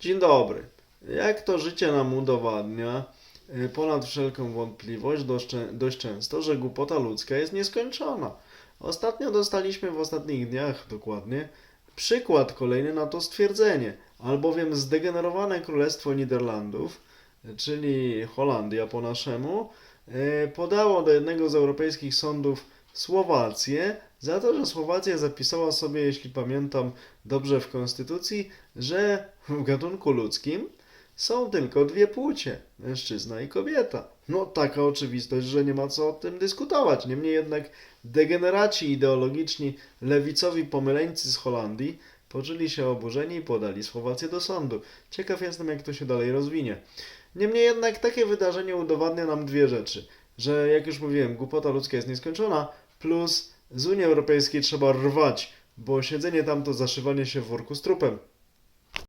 Dzień dobry. Jak to życie nam udowadnia, y, ponad wszelką wątpliwość, dość, czę- dość często, że głupota ludzka jest nieskończona. Ostatnio dostaliśmy w ostatnich dniach dokładnie przykład kolejny na to stwierdzenie, albowiem zdegenerowane Królestwo Niderlandów, czyli Holandia po naszemu, y, podało do jednego z europejskich sądów Słowację za to, że Słowacja zapisała sobie, jeśli pamiętam dobrze w konstytucji, że w gatunku ludzkim są tylko dwie płcie, mężczyzna i kobieta. No taka oczywistość, że nie ma co o tym dyskutować. Niemniej jednak degeneraci ideologiczni, lewicowi pomyleńcy z Holandii poczuli się oburzeni i podali Słowację do sądu. Ciekaw jestem, jak to się dalej rozwinie. Niemniej jednak takie wydarzenie udowadnia nam dwie rzeczy. Że, jak już mówiłem, głupota ludzka jest nieskończona, plus z Unii Europejskiej trzeba rwać, bo siedzenie tam to zaszywanie się w worku z trupem.